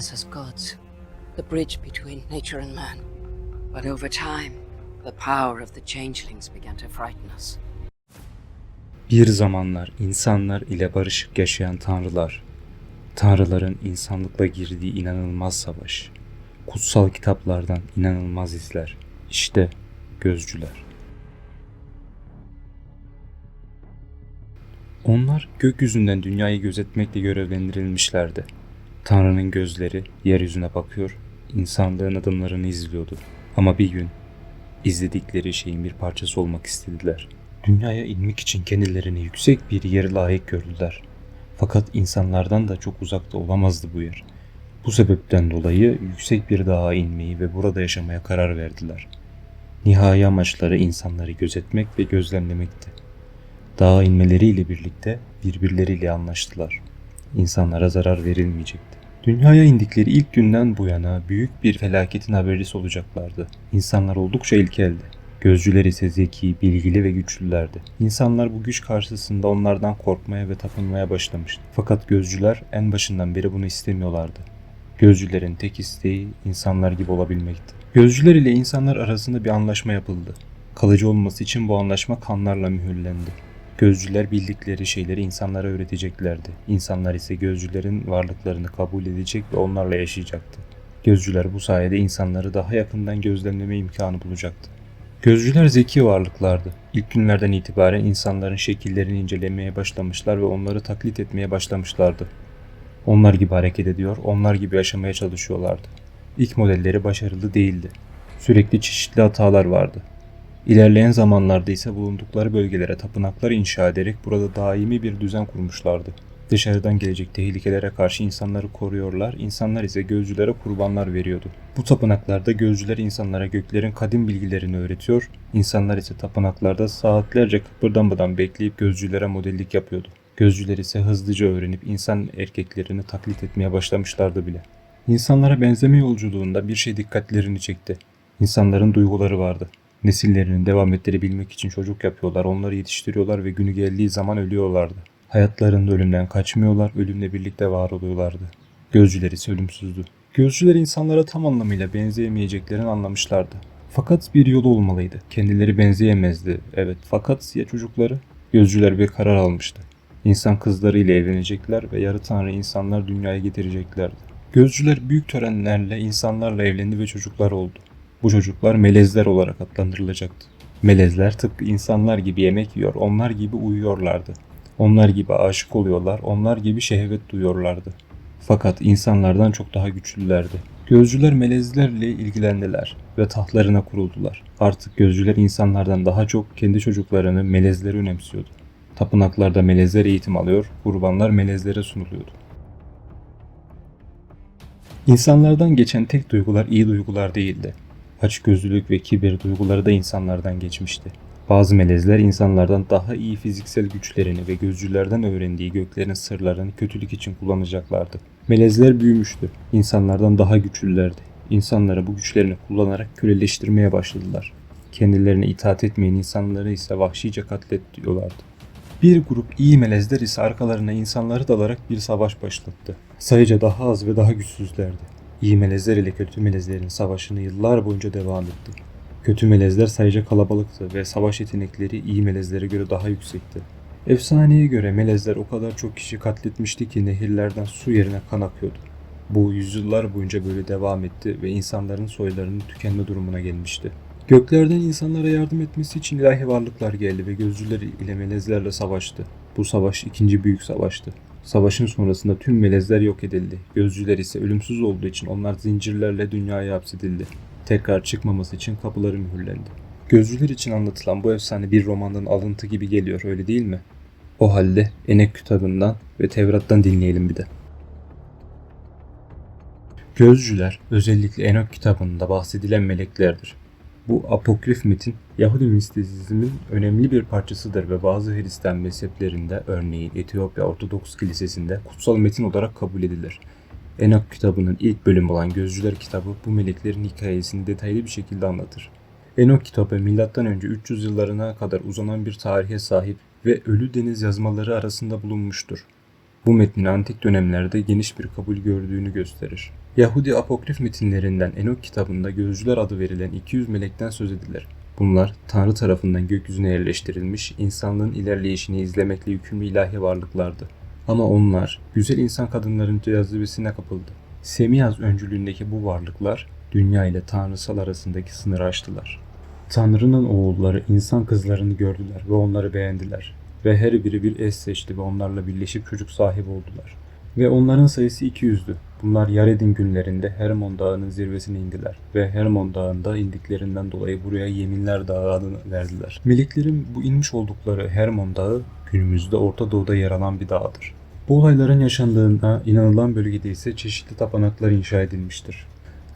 us as gods, the bridge between nature and man. But over time, the power of the changelings began to frighten us. Bir zamanlar insanlar ile barışık yaşayan tanrılar, tanrıların insanlıkla girdiği inanılmaz savaş, kutsal kitaplardan inanılmaz izler, işte gözcüler. Onlar gökyüzünden dünyayı gözetmekle görevlendirilmişlerdi. Tanrı'nın gözleri yeryüzüne bakıyor, insanlığın adımlarını izliyordu. Ama bir gün izledikleri şeyin bir parçası olmak istediler. Dünyaya inmek için kendilerini yüksek bir yere layık gördüler. Fakat insanlardan da çok uzakta olamazdı bu yer. Bu sebepten dolayı yüksek bir dağa inmeyi ve burada yaşamaya karar verdiler. Nihai amaçları insanları gözetmek ve gözlemlemekti. Dağa inmeleriyle birlikte birbirleriyle anlaştılar. İnsanlara zarar verilmeyecekti. Dünyaya indikleri ilk günden bu yana büyük bir felaketin habercisi olacaklardı. İnsanlar oldukça ilkeldi. Gözcüler ise zeki, bilgili ve güçlülerdi. İnsanlar bu güç karşısında onlardan korkmaya ve tapınmaya başlamıştı. Fakat gözcüler en başından beri bunu istemiyorlardı. Gözcülerin tek isteği insanlar gibi olabilmekti. Gözcüler ile insanlar arasında bir anlaşma yapıldı. Kalıcı olması için bu anlaşma kanlarla mühürlendi. Gözcüler bildikleri şeyleri insanlara öğreteceklerdi. İnsanlar ise gözcülerin varlıklarını kabul edecek ve onlarla yaşayacaktı. Gözcüler bu sayede insanları daha yakından gözlemleme imkanı bulacaktı. Gözcüler zeki varlıklardı. İlk günlerden itibaren insanların şekillerini incelemeye başlamışlar ve onları taklit etmeye başlamışlardı. Onlar gibi hareket ediyor, onlar gibi yaşamaya çalışıyorlardı. İlk modelleri başarılı değildi. Sürekli çeşitli hatalar vardı. İlerleyen zamanlarda ise bulundukları bölgelere tapınaklar inşa ederek burada daimi bir düzen kurmuşlardı. Dışarıdan gelecek tehlikelere karşı insanları koruyorlar, insanlar ise gözcülere kurbanlar veriyordu. Bu tapınaklarda gözcüler insanlara göklerin kadim bilgilerini öğretiyor, insanlar ise tapınaklarda saatlerce kıpırdanmadan bekleyip gözcülere modellik yapıyordu. Gözcüler ise hızlıca öğrenip insan erkeklerini taklit etmeye başlamışlardı bile. İnsanlara benzeme yolculuğunda bir şey dikkatlerini çekti. İnsanların duyguları vardı. Nesillerinin devam ettirebilmek için çocuk yapıyorlar, onları yetiştiriyorlar ve günü geldiği zaman ölüyorlardı. Hayatlarında ölümden kaçmıyorlar, ölümle birlikte var oluyorlardı. Gözcüler ise ölümsüzdü. Gözcüler insanlara tam anlamıyla benzeyemeyeceklerini anlamışlardı. Fakat bir yolu olmalıydı. Kendileri benzeyemezdi, evet. Fakat ya çocukları? Gözcüler bir karar almıştı. İnsan kızları ile evlenecekler ve yarı tanrı insanlar dünyaya getireceklerdi. Gözcüler büyük törenlerle insanlarla evlendi ve çocuklar oldu. Bu çocuklar melezler olarak adlandırılacaktı. Melezler tıpkı insanlar gibi yemek yiyor, onlar gibi uyuyorlardı. Onlar gibi aşık oluyorlar, onlar gibi şehvet duyuyorlardı. Fakat insanlardan çok daha güçlülerdi. Gözcüler melezlerle ilgilendiler ve tahtlarına kuruldular. Artık gözcüler insanlardan daha çok kendi çocuklarını melezleri önemsiyordu. Tapınaklarda melezler eğitim alıyor, kurbanlar melezlere sunuluyordu. İnsanlardan geçen tek duygular iyi duygular değildi. Açgözlülük ve kibir duyguları da insanlardan geçmişti. Bazı melezler insanlardan daha iyi fiziksel güçlerini ve gözcülerden öğrendiği göklerin sırlarını kötülük için kullanacaklardı. Melezler büyümüştü. İnsanlardan daha güçlülerdi. İnsanları bu güçlerini kullanarak köleleştirmeye başladılar. Kendilerine itaat etmeyen insanları ise vahşice katlediyorlardı. Bir grup iyi melezler ise arkalarına insanları dalarak bir savaş başlattı. Sayıca daha az ve daha güçsüzlerdi. İyi melezler ile kötü melezlerin savaşını yıllar boyunca devam etti. Kötü melezler sayıca kalabalıktı ve savaş yetenekleri iyi melezlere göre daha yüksekti. Efsaneye göre melezler o kadar çok kişi katletmişti ki nehirlerden su yerine kan akıyordu. Bu yüzyıllar boyunca böyle devam etti ve insanların soylarının tükenme durumuna gelmişti. Göklerden insanlara yardım etmesi için ilahi varlıklar geldi ve gözcüler ile melezlerle savaştı. Bu savaş ikinci büyük savaştı. Savaşın sonrasında tüm melezler yok edildi. Gözcüler ise ölümsüz olduğu için onlar zincirlerle dünyaya hapsedildi. Tekrar çıkmaması için kapıları mühürlendi. Gözcüler için anlatılan bu efsane bir romandan alıntı gibi geliyor öyle değil mi? O halde Enek kitabından ve Tevrat'tan dinleyelim bir de. Gözcüler özellikle Enok kitabında bahsedilen meleklerdir. Bu apokrif metin Yahudi mistisizmin önemli bir parçasıdır ve bazı Hristiyan mezheplerinde örneğin Etiyopya Ortodoks Kilisesi'nde kutsal metin olarak kabul edilir. Enok kitabının ilk bölümü olan Gözcüler kitabı bu meleklerin hikayesini detaylı bir şekilde anlatır. Enok kitabı M.Ö. 300 yıllarına kadar uzanan bir tarihe sahip ve Ölü Deniz yazmaları arasında bulunmuştur. Bu metnin antik dönemlerde geniş bir kabul gördüğünü gösterir. Yahudi apokrif metinlerinden Enok kitabında gözcüler adı verilen 200 melekten söz edilir. Bunlar Tanrı tarafından gökyüzüne yerleştirilmiş, insanlığın ilerleyişini izlemekle yükümlü ilahi varlıklardı. Ama onlar güzel insan kadınların cazibesine kapıldı. Semiyaz öncülüğündeki bu varlıklar dünya ile tanrısal arasındaki sınırı aştılar. Tanrı'nın oğulları insan kızlarını gördüler ve onları beğendiler. Ve her biri bir eş seçti ve onlarla birleşip çocuk sahibi oldular. Ve onların sayısı 200'dü. Bunlar Yared'in günlerinde Hermon Dağı'nın zirvesine indiler ve Hermon Dağı'nda indiklerinden dolayı buraya Yeminler Dağı adını verdiler. Meleklerin bu inmiş oldukları Hermon Dağı günümüzde Orta Doğu'da yer alan bir dağdır. Bu olayların yaşandığına inanılan bölgede ise çeşitli tapınaklar inşa edilmiştir.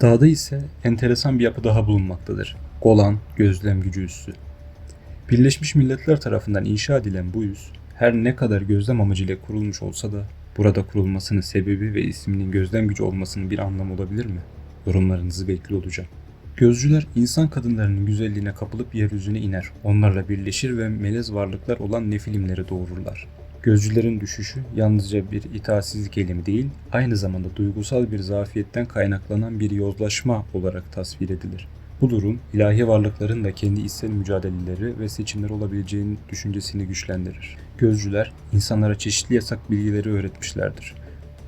Dağda ise enteresan bir yapı daha bulunmaktadır. Golan Gözlem Gücü Üssü. Birleşmiş Milletler tarafından inşa edilen bu üs, her ne kadar gözlem amacıyla kurulmuş olsa da burada kurulmasının sebebi ve isminin gözlem gücü olmasının bir anlamı olabilir mi? Yorumlarınızı bekliyor olacağım. Gözcüler insan kadınlarının güzelliğine kapılıp yeryüzüne iner. Onlarla birleşir ve melez varlıklar olan nefilimleri doğururlar. Gözcülerin düşüşü yalnızca bir itaatsizlik eylemi değil, aynı zamanda duygusal bir zafiyetten kaynaklanan bir yozlaşma olarak tasvir edilir. Bu durum ilahi varlıkların da kendi içsel mücadeleleri ve seçimleri olabileceğinin düşüncesini güçlendirir. Gözcüler insanlara çeşitli yasak bilgileri öğretmişlerdir.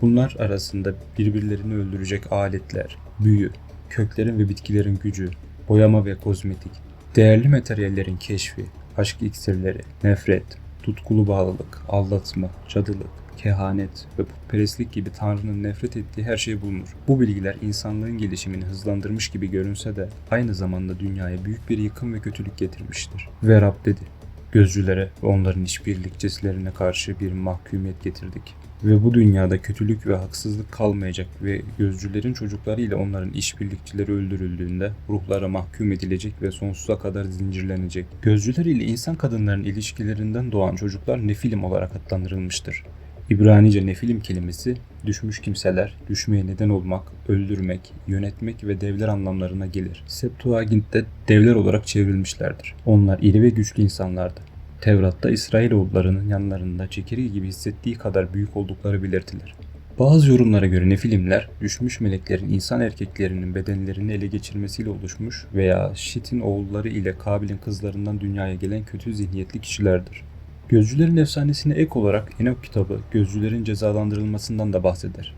Bunlar arasında birbirlerini öldürecek aletler, büyü, köklerin ve bitkilerin gücü, boyama ve kozmetik, değerli materyallerin keşfi, aşk iksirleri, nefret, tutkulu bağlılık, aldatma, cadılık, kehanet ve putperestlik gibi Tanrı'nın nefret ettiği her şey bulunur. Bu bilgiler insanlığın gelişimini hızlandırmış gibi görünse de aynı zamanda dünyaya büyük bir yıkım ve kötülük getirmiştir. Ve Rab dedi, gözcülere ve onların işbirlikçilerine karşı bir mahkumiyet getirdik. Ve bu dünyada kötülük ve haksızlık kalmayacak ve gözcülerin çocukları ile onların işbirlikçileri öldürüldüğünde ruhlara mahkum edilecek ve sonsuza kadar zincirlenecek. Gözcüler ile insan kadınların ilişkilerinden doğan çocuklar nefilim olarak adlandırılmıştır. İbranice nefilim kelimesi düşmüş kimseler, düşmeye neden olmak, öldürmek, yönetmek ve devler anlamlarına gelir. Septuagint'te devler olarak çevrilmişlerdir. Onlar iri ve güçlü insanlardı. Tevrat'ta İsrailoğullarının yanlarında çekirge gibi hissettiği kadar büyük oldukları belirtilir. Bazı yorumlara göre nefilimler, düşmüş meleklerin insan erkeklerinin bedenlerini ele geçirmesiyle oluşmuş veya Şit'in oğulları ile Kabil'in kızlarından dünyaya gelen kötü zihniyetli kişilerdir. Gözcülerin efsanesine ek olarak Enok kitabı gözcülerin cezalandırılmasından da bahseder.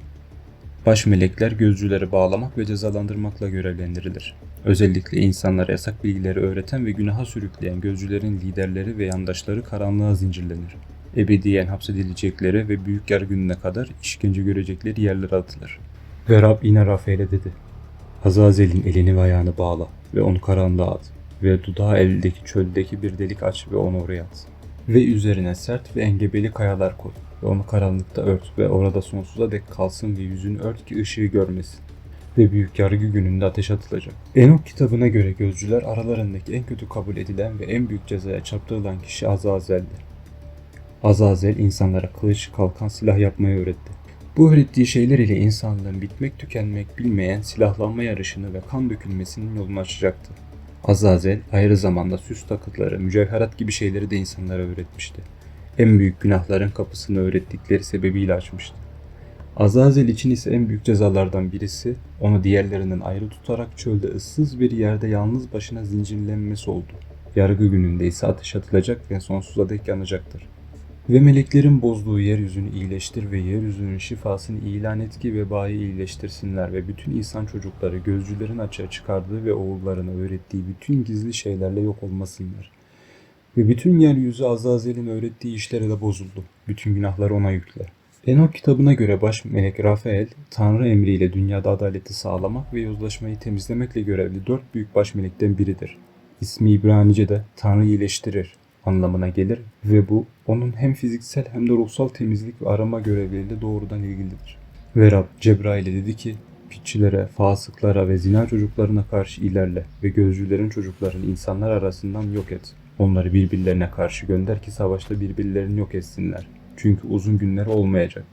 Baş melekler gözcüleri bağlamak ve cezalandırmakla görevlendirilir. Özellikle insanlara yasak bilgileri öğreten ve günaha sürükleyen gözcülerin liderleri ve yandaşları karanlığa zincirlenir. Ebediyen hapsedilecekleri ve büyük yargı gününe kadar işkence görecekleri yerlere atılır. Ve Rab yine Rafael'e dedi. Azazel'in elini ve ayağını bağla ve onu karanlığa at ve dudağı eldeki çöldeki bir delik aç ve onu oraya at. Ve üzerine sert ve engebeli kayalar koy ve onu karanlıkta ört ve orada sonsuza dek kalsın ve yüzünü ört ki ışığı görmesin. Ve büyük yargı gününde ateş atılacak. Enok kitabına göre gözcüler aralarındaki en kötü kabul edilen ve en büyük cezaya çarptırılan kişi Azazel'di. Azazel insanlara kılıç, kalkan, silah yapmayı öğretti. Bu öğrettiği şeyler ile insanlığın bitmek tükenmek bilmeyen silahlanma yarışını ve kan dökülmesinin yolunu açacaktı. Azazel ayrı zamanda süs takıtları, mücevherat gibi şeyleri de insanlara öğretmişti. En büyük günahların kapısını öğrettikleri sebebiyle açmıştı. Azazel için ise en büyük cezalardan birisi onu diğerlerinden ayrı tutarak çölde ıssız bir yerde yalnız başına zincirlenmesi oldu. Yargı gününde ise ateş atılacak ve sonsuza dek yanacaktır. Ve meleklerin bozduğu yeryüzünü iyileştir ve yeryüzünün şifasını ilan et ki vebayı iyileştirsinler ve bütün insan çocukları gözcülerin açığa çıkardığı ve oğullarına öğrettiği bütün gizli şeylerle yok olmasınlar. Ve bütün yeryüzü Azazel'in öğrettiği işlere de bozuldu. Bütün günahları ona yükle. Enok kitabına göre baş melek Rafael, Tanrı emriyle dünyada adaleti sağlamak ve yozlaşmayı temizlemekle görevli dört büyük baş melekten biridir. İsmi İbranice'de Tanrı iyileştirir anlamına gelir ve bu onun hem fiziksel hem de ruhsal temizlik ve arama görevleriyle doğrudan ilgilidir. Ve Rab Cebrail'e dedi ki, pitçilere, fasıklara ve zina çocuklarına karşı ilerle ve gözcülerin çocuklarını insanlar arasından yok et. Onları birbirlerine karşı gönder ki savaşta birbirlerini yok etsinler. Çünkü uzun günler olmayacak.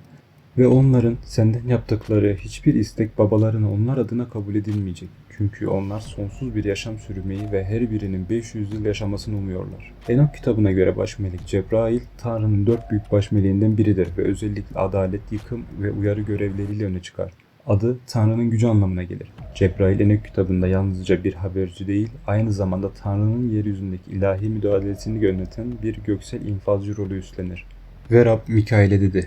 Ve onların senden yaptıkları hiçbir istek babalarına onlar adına kabul edilmeyecek. Çünkü onlar sonsuz bir yaşam sürmeyi ve her birinin 500 yıl yaşamasını umuyorlar. Enok kitabına göre baş melek Cebrail, Tanrı'nın dört büyük baş meleğinden biridir ve özellikle adalet, yıkım ve uyarı görevleriyle öne çıkar. Adı Tanrı'nın gücü anlamına gelir. Cebrail Enok kitabında yalnızca bir haberci değil, aynı zamanda Tanrı'nın yeryüzündeki ilahi müdahalesini yöneten bir göksel infazcı rolü üstlenir. Ve Rab Mikail'e dedi,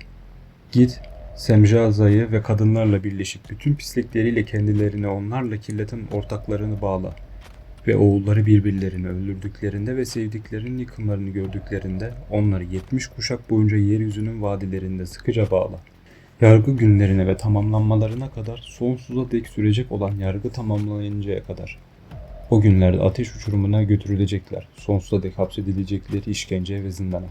Git, Semcaza'yı ve kadınlarla birleşip bütün pislikleriyle kendilerini onlarla kirleten ortaklarını bağla. Ve oğulları birbirlerini öldürdüklerinde ve sevdiklerinin yıkımlarını gördüklerinde onları 70 kuşak boyunca yeryüzünün vadilerinde sıkıca bağla. Yargı günlerine ve tamamlanmalarına kadar sonsuza dek sürecek olan yargı tamamlanıncaya kadar. O günlerde ateş uçurumuna götürülecekler, sonsuza dek hapsedilecekleri işkenceye ve zindana.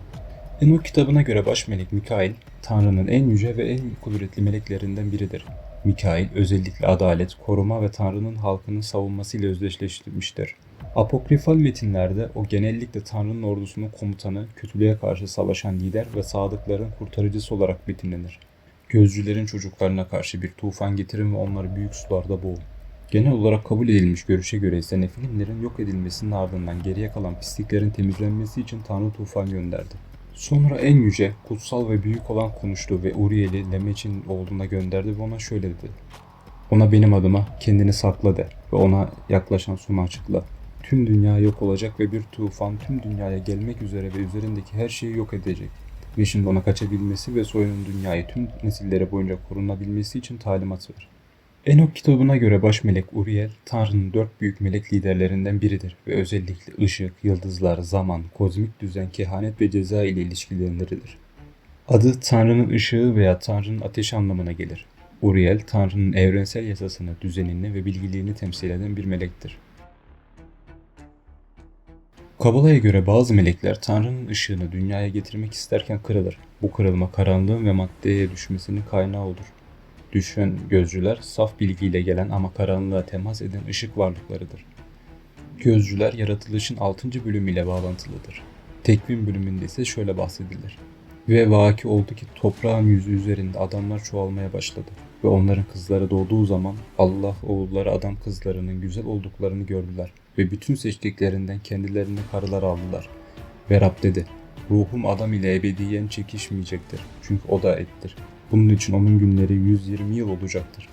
Enok kitabına göre baş melek Mikail, Tanrı'nın en yüce ve en kudretli meleklerinden biridir. Mikail özellikle adalet, koruma ve Tanrı'nın halkının savunmasıyla özdeşleştirilmiştir. Apokrifal metinlerde o genellikle Tanrı'nın ordusunun komutanı, kötülüğe karşı savaşan lider ve sadıkların kurtarıcısı olarak betimlenir. Gözcülerin çocuklarına karşı bir tufan getirin ve onları büyük sularda boğun. Genel olarak kabul edilmiş görüşe göre ise Nefilimlerin yok edilmesinin ardından geriye kalan pisliklerin temizlenmesi için Tanrı tufan gönderdi. Sonra en yüce, kutsal ve büyük olan konuştu ve Uriel'i Lemeç'in oğluna gönderdi ve ona şöyle dedi. Ona benim adıma kendini sakla de ve ona yaklaşan sonu açıkla. Tüm dünya yok olacak ve bir tufan tüm dünyaya gelmek üzere ve üzerindeki her şeyi yok edecek. Ve şimdi ona kaçabilmesi ve soyunun dünyayı tüm nesillere boyunca korunabilmesi için talimat ver. Enok kitabına göre baş melek Uriel, Tanrı'nın dört büyük melek liderlerinden biridir ve özellikle ışık, yıldızlar, zaman, kozmik düzen, kehanet ve ceza ile ilişkilendirilir. Adı Tanrı'nın ışığı veya Tanrı'nın ateşi anlamına gelir. Uriel, Tanrı'nın evrensel yasasını, düzenini ve bilgiliğini temsil eden bir melektir. Kabala'ya göre bazı melekler Tanrı'nın ışığını dünyaya getirmek isterken kırılır. Bu kırılma karanlığın ve maddeye düşmesinin kaynağı olur. Düşen gözcüler saf bilgiyle gelen ama karanlığa temas eden ışık varlıklarıdır. Gözcüler yaratılışın 6. bölümüyle bağlantılıdır. Tekvin bölümünde ise şöyle bahsedilir. Ve vaki oldu ki toprağın yüzü üzerinde adamlar çoğalmaya başladı. Ve onların kızları doğduğu zaman Allah oğulları adam kızlarının güzel olduklarını gördüler. Ve bütün seçtiklerinden kendilerine karılar aldılar. Ve Rab dedi, ruhum adam ile ebediyen çekişmeyecektir. Çünkü o da ettir. Bunun için onun günleri 120 yıl olacaktır.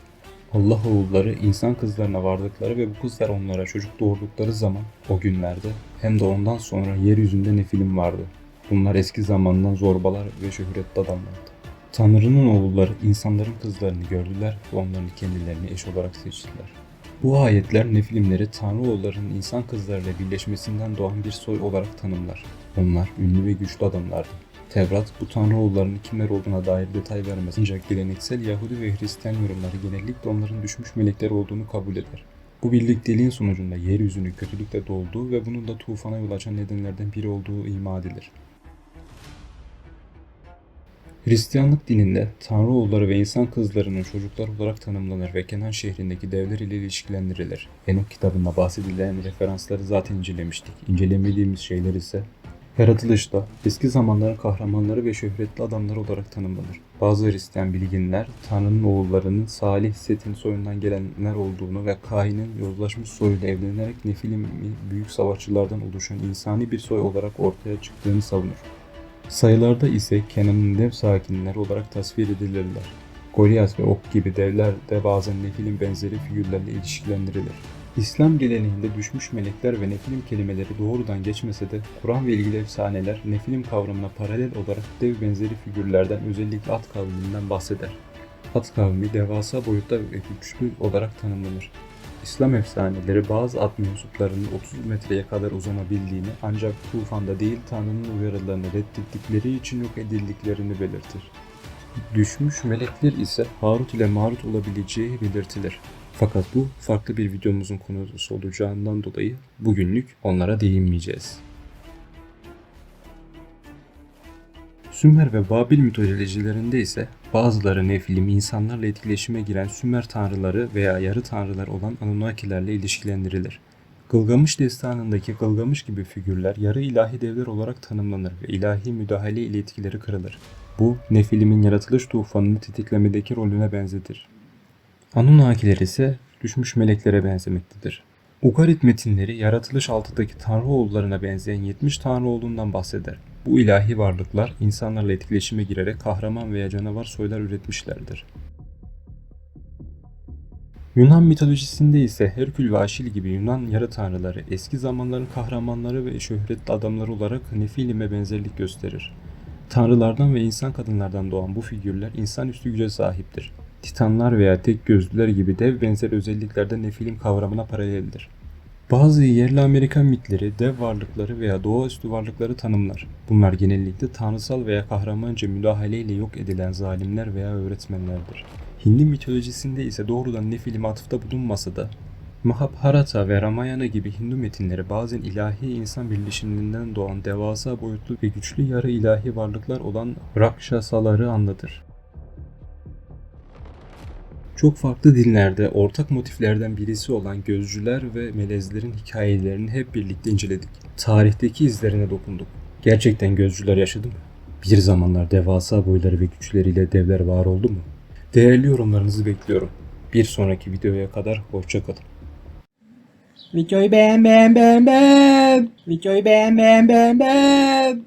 Allah oğulları insan kızlarına vardıkları ve bu kızlar onlara çocuk doğurdukları zaman o günlerde hem de ondan sonra yeryüzünde nefilim vardı. Bunlar eski zamandan zorbalar ve şöhretli adamlardı. Tanrı'nın oğulları insanların kızlarını gördüler ve onların kendilerini eş olarak seçtiler. Bu ayetler Nefilimleri Tanrı oğullarının insan kızlarıyla birleşmesinden doğan bir soy olarak tanımlar. Onlar ünlü ve güçlü adamlardı. Tevrat bu tanrı oğullarının kimler olduğuna dair detay vermez. Ancak geleneksel Yahudi ve Hristiyan yorumları genellikle onların düşmüş melekler olduğunu kabul eder. Bu birlikteliğin sonucunda yeryüzünün kötülükle dolduğu ve bunun da tufana yol açan nedenlerden biri olduğu ima edilir. Hristiyanlık dininde Tanrı oğulları ve insan kızlarının çocuklar olarak tanımlanır ve Kenan şehrindeki devler ile ilişkilendirilir. Enok kitabında bahsedilen referansları zaten incelemiştik. İncelemediğimiz şeyler ise Yaratılışta eski zamanların kahramanları ve şöhretli adamlar olarak tanımlanır. Bazı Hristiyan bilginler Tanrı'nın oğullarının Salih Set'in soyundan gelenler olduğunu ve Kahin'in yozlaşmış soyuyla evlenerek Nefilim büyük savaşçılardan oluşan insani bir soy olarak ortaya çıktığını savunur. Sayılarda ise Kenan'ın dev sakinleri olarak tasvir edilirler. Goliath ve Ok gibi devler de bazen Nefilim benzeri figürlerle ilişkilendirilir. İslam geleneğinde düşmüş melekler ve nefilim kelimeleri doğrudan geçmese de Kur'an ve ilgili efsaneler nefilim kavramına paralel olarak dev benzeri figürlerden özellikle at kavminden bahseder. At kavmi devasa boyutta ve güçlü olarak tanımlanır. İslam efsaneleri bazı at mensuplarının 30 metreye kadar uzanabildiğini ancak tufanda değil Tanrı'nın uyarılarını reddettikleri için yok edildiklerini belirtir. Düşmüş melekler ise Harut ile Marut olabileceği belirtilir. Fakat bu farklı bir videomuzun konusu olacağından dolayı bugünlük onlara değinmeyeceğiz. Sümer ve Babil mitolojilerinde ise bazıları Nefilim insanlarla etkileşime giren Sümer tanrıları veya yarı tanrılar olan Anunnakilerle ilişkilendirilir. Gılgamış destanındaki Gılgamış gibi figürler yarı ilahi devler olarak tanımlanır ve ilahi müdahale ile etkileri kırılır. Bu Nefil'in yaratılış tufanını tetiklemedeki rolüne benzedir. Anunnakiler ise düşmüş meleklere benzemektedir. Ugarit metinleri yaratılış altıdaki tanrı oğullarına benzeyen 70 tanrı olduğundan bahseder. Bu ilahi varlıklar insanlarla etkileşime girerek kahraman veya canavar soylar üretmişlerdir. Yunan mitolojisinde ise Herkül ve Aşil gibi Yunan yarı tanrıları eski zamanların kahramanları ve şöhretli adamları olarak Nefilim'e benzerlik gösterir. Tanrılardan ve insan kadınlardan doğan bu figürler insanüstü güce sahiptir. Titanlar veya tek gözlüler gibi dev benzer özelliklerde Nefilim kavramına paraleldir. Bazı yerli Amerikan mitleri dev varlıkları veya doğaüstü varlıkları tanımlar. Bunlar genellikle tanrısal veya kahramanca müdahaleyle yok edilen zalimler veya öğretmenlerdir. Hindi mitolojisinde ise doğrudan Nefilim atıfta bulunmasa da Mahabharata ve Ramayana gibi Hindu metinleri bazen ilahi insan birleşiminden doğan devasa boyutlu ve güçlü yarı ilahi varlıklar olan Rakshasaları anlatır. Çok farklı dinlerde ortak motiflerden birisi olan gözcüler ve melezlerin hikayelerini hep birlikte inceledik. Tarihteki izlerine dokunduk. Gerçekten gözcüler yaşadı mı? Bir zamanlar devasa boyları ve güçleriyle devler var oldu mu? Değerli yorumlarınızı bekliyorum. Bir sonraki videoya kadar hoşçakalın. Videoyu beğen beğen beğen beğen. Videoyu beğen beğen beğen beğen.